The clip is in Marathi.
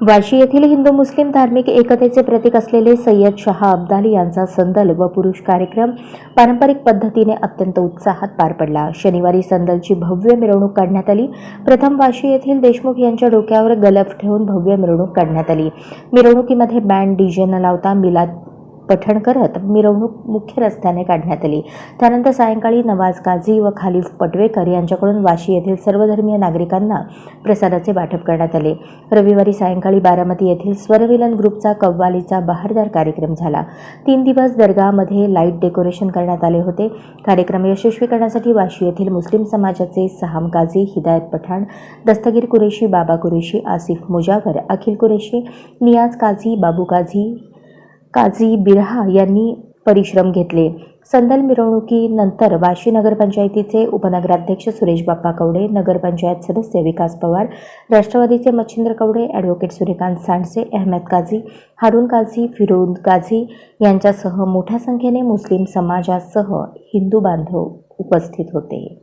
वाशी येथील हिंदू मुस्लिम धार्मिक एकतेचे प्रतीक असलेले सय्यद शहा अब्दाली यांचा संदल व पुरुष कार्यक्रम पारंपरिक पद्धतीने अत्यंत उत्साहात पार पडला. शनिवारी संदलची भव्य मिरवणूक काढण्यात आली. प्रथम वाशी येथील देशमुख यांच्या डोक्यावर गलफ ठेवून भव्य मिरवणूक काढण्यात आली. मिरवणुकीमध्ये बँड डीजे न लावता मिलाद पठण करत मिरवणूक मुख्य रस्त्याने काढण्यात आली. त्यानंतर सायंकाळी नवाज काझी व खालिफ पटवेकर यांच्याकडून वाशी येथील सर्वधर्मीय नागरिकांना प्रसादाचे वाटप करण्यात आले. रविवारी सायंकाळी बारामती येथील स्वरविलन ग्रुपचा कव्वालीचा बहारदार कार्यक्रम झाला. तीन दिवस दर्गामध्ये लाइट डेकोरेशन करण्यात आले होते. कार्यक्रम यशस्वी करण्यासाठी वाशी येथील मुस्लिम समाजाचे सहाम काझी हिदायत पठाण दस्तगीर कुरेशी बाबा कुरेशी आसिफ मुजावर अखिल कुरेशी नियाज काझी बाबू काझी काझी बिरहा यांनी परिश्रम घेतले. संदल मिरवणुकीनंतर वाशी नगरपंचायतीचे उपनगराध्यक्ष सुरेश बाप्पा कवडे नगरपंचायत सदस्य विकास पवार राष्ट्रवादीचे मच्छिंद्र कवडे ॲडव्होकेट सूर्यकांत सांडसे अहमद काझी हारून काझी फिरोद काझी यांच्यासह मोठ्या संख्येने मुस्लिम समाजासह हिंदू बांधव उपस्थित होते.